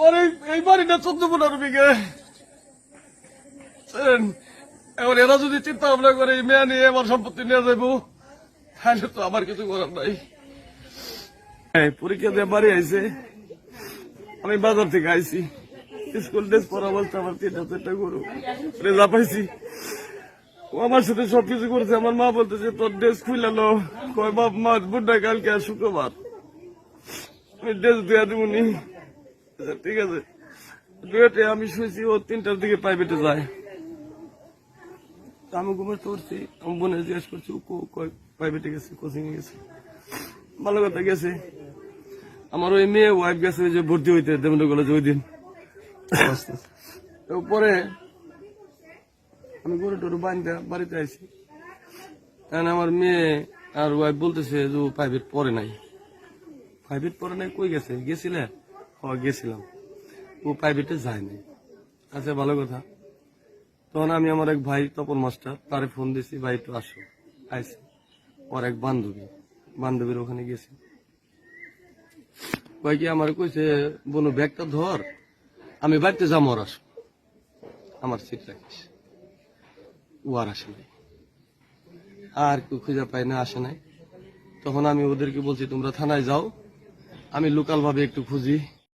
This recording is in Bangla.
আমার এই বাড়িটা চোদ্দ পনেরো বিঘে? এখন এরা যদি চিন্তা ভাবনা করে মেয়ে নিয়ে আমার সম্পত্তি নিয়ে যাব তাহলে তো আমার কিছু করার নাই। পরীক্ষা দিয়ে বাড়ি আইছে। আমি বাজার থেকে আইছি। স্কুল ড্রেস পরা অবস্থা আমার তিনটা চারটা গরু। রেজা পাইছি। ও আমার সাথে সবকিছু করেছে। আমার মা বলতেছে, তোর ড্রেস খুইলালো কয়, বাপ, মা বুড্ডা কালকে শুক্রবার। আমি ড্রেস দিয়ে দেবো ঠিক আছে। ডুয়েটে আমি শুয়েছি ও তিনটার দিকে প্রাইভেটে যায়। আমি ঘুমাতে করছি আমি বোনে জিজ্ঞেস করছি ও প্রাইভেটে গেছে কোচিং এ গেছে? ভালো কথা গেছে। আমার ওই মেয়ে ওয়াইফ গেছে যে ভর্তি হইতে দেবেন্দ্র কলেজে ওই দিন। তো পরে আমি গরু টরু বান্ধা বাড়িতে আইছি। এখন আমার মেয়ে আর ওয়াইফ বলতেছে যে ও প্রাইভেট পড়ে নাই। প্রাইভেট পড়ে নাই কই গেছে? গেছিলে? হ গেছিলাম ও প্রাইভেটে যায় নাই আচ্ছা ভালো কথা। তখন আমি আমার এক ভাই তপন মাস্টার, তারে ফোন দিছি, ভাই, একটু আসো। আইসি ওর এক বান্ধবী, বান্ধবীর ওখানে গেছি ভাই কি, আমার কইছে, বনু, ব্যাগটা ধর, আমি বাড়িতে যাব, ওর আসো। আমার সিট রাখিস। ও আর আসে নাই। আর কেউ খুঁজে পাই না, আসে নাই। তখন আমি ওদেরকে বলছি, তোমরা থানায় যাও, আমি লোকাল ভাবে একটু খুঁজি।